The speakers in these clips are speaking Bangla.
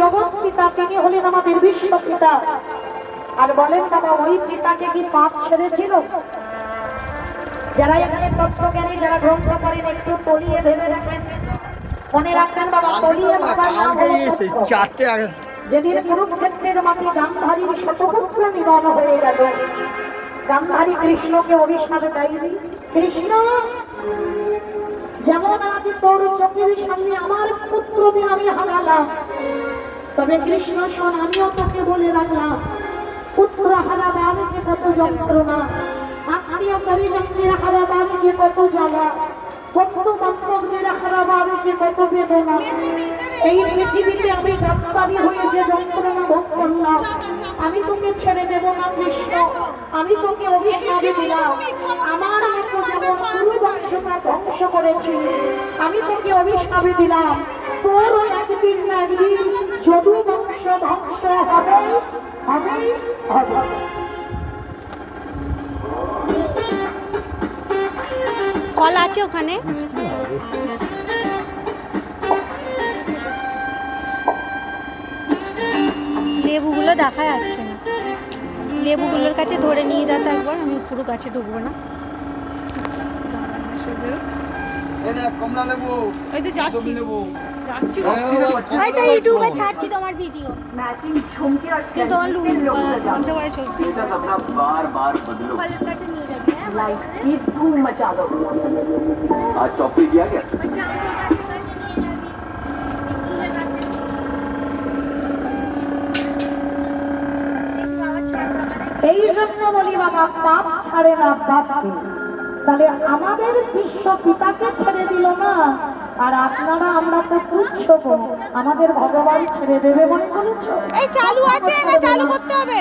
জগৎ পিতা তিনি হলেন আমাদের বিশ্ব পিতা। আর বলেন বাবা ওই পিতাকে কি পাপ ছেড়েছিল? যারা এখানে তত্ত্বজ্ঞানী যারা গ্রন্থ করেন একটু তলিয়ে ভেবে রাখেন মনে রাখবেন বাবা তলিয়ে বাবার নাম। যেদিন কুরুক্ষেত্রের মাটি গান্ধারীর শতপুত্র নিধন হয়ে গেল। গান্ধারী কৃষ্ণকে অভিশাপ দেয়নি। কৃষ্ণ যেমন আজ তোর চোখের সামনে আমার পুত্রদের আমি হারালাম, তবে কৃষ্ণ শোন আমিও তোকে বলে রাখলাম, পুত্র হারা বাবাকে কত কত এই পৃথিবীতে আমি যন্ত্রণা আমি তোকে ছেড়ে দেব না কৃষ্ণ, আমি তোকে অভিশাপ দিলাম। আমার মতো যেমন পুরো বংশটা ধ্বংস করেছি। আমি তোকে অভিশাপ দিলাম। তোরও একদিন একদিন যদু বংশ ধ্বংস হবে। হবে হবে। কল আছে ওখানে? লেবুগুলো দেখা যাচ্ছে না। লেবুগুলোর কাছে ধরে নিয়ে যেতে একবার, আমি পুরো গাছে ঢুকবো না। এই ইউটিউবে ছাড়ছি তোমার ভিডিও। তোমার এই জন্য বলি বাবা পাপ ছাড়ে না বাপ তাহলে আমাদের বিশ্ব পিতাকে ছেড়ে দিল না আর আপনারা আমরা তো তুচ্ছ। আমাদের ভগবান ছেড়ে দেবে মনে করেছ এই চালু আছে না চালু করতে হবে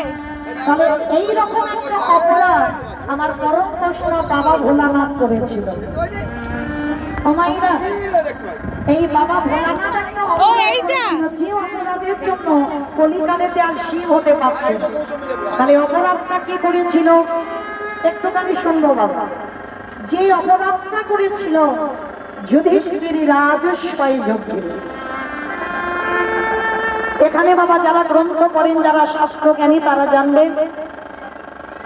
তাহলে এই রকম একটা অপরাধ আমার পরম প্রশ্ন বাবা ভোলানাথ করেছিল। এই বাবা ভোলানাথ একটা এইটা? অপরাধের জন্য কলিকালেতে আর শিব হতে পারছে। তাহলে অপরাধটা কি করেছিল একটুখানি শুনব বাবা যে অপরাধটা করেছিল, যুধিষ্ঠির রাজস্বয় যোগ্য। এখানে বাবা যারা গ্রন্থ করেন যারা শাস্ত্র জ্ঞানী তারা জানবেন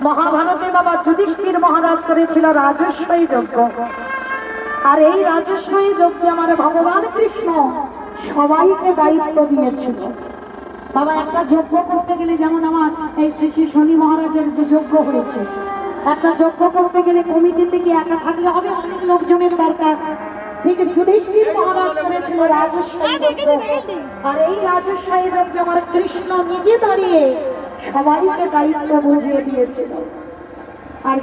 মহাভারতে বাবা যুধিষ্ঠির মহারাজ করেছিল রাজস্বই যজ্ঞ আর এই রাজস্বই যজ্ঞে আমার ভগবান কৃষ্ণ সবাইকে দায়িত্ব দিয়েছিল। বাবা, একটা যজ্ঞ করতে গেলে যেমন আমার এই শ্রী শনি মহারাজের যজ্ঞ হয়েছে একটা যজ্ঞ করতে গেলে কমিটি থেকে একা থাকলে হবে অনেক লোকজনের দরকার। ঠিক যুধিষ্ঠির মহারাজ করেছিল রাজস্ব হ্যাঁ। আর এই যজ্ঞে আমার কৃষ্ণ নিজে দাঁড়িয়ে সবাইকে দায়িত্ব বুঝিয়ে দিয়েছিল। আর